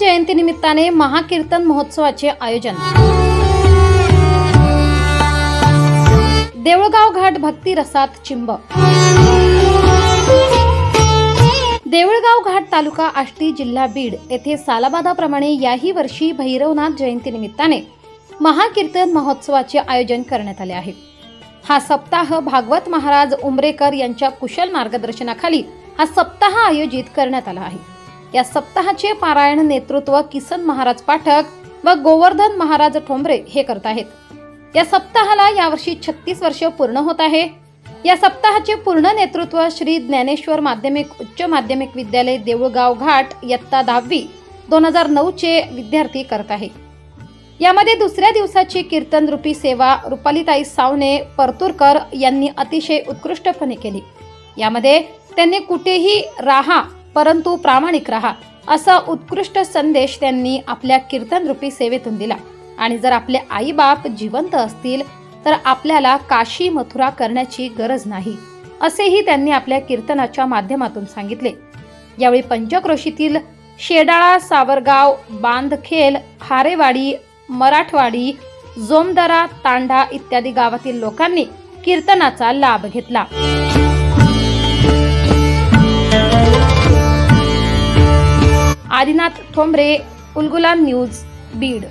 जयंती निमित्ताने महाकीर्तन महोत्सवाचे आयोजन. देऊळगाव घाट भक्ती रसात चिंब. देऊळगाव घाट तालुका आष्टी जिल्हा बीड येथे सालाबादाप्रमाणे याही वर्षी भैरवनाथ जयंती निमित्ताने महाकीर्तन महोत्सवाचे आयोजन करण्यात आले आहे. हा सप्ताह भागवत महाराज उमरेकर यांच्या कुशल मार्गदर्शनाखाली हा सप्ताह आयोजित करण्यात आला आहे. या सप्ताहाचे पारायण नेतृत्व किसन महाराज पाठक व गोवर्धन महाराज ठोंबरे हे करत आहेत. या सप्ताहाला यावर्षी छत्तीस वर्ष पूर्ण होत आहे. या सप्ताहाचे पूर्ण नेतृत्व श्री ज्ञानेश्वर माध्यमिक उच्च माध्यमिक विद्यालय देऊळगाव घाट इयत्ता दहावी दोन हजार नऊचे विद्यार्थी करत आहे. यामध्ये दुसऱ्या दिवसाची कीर्तन रूपी सेवा रुपालीताई सावने परतूरकर यांनी अतिशय उत्कृष्टपणे केली. यामध्ये त्यांनी कुठेही राहा परंतु प्रामाणिक राहा असा उत्कृष्ट संदेश त्यांनी आपल्या कीर्तन रूपी सेवेतून दिला. आणि जर आपले आई बाप जिवंत असतील तर आपल्याला काशी मथुरा करण्याची गरज नाही असेही त्यांनी आपल्या कीर्तनाच्या माध्यमातून सांगितले. यावेळी पंचक्रोशीतील शेडाळा सावरगाव बांधखेल हारेवाडी मराठवाडी जोमदरा तांडा इत्यादी गावातील लोकांनी कीर्तनाचा लाभ घेतला. आदिनाथ ठोंबरे उलगुलान न्यूज बीड.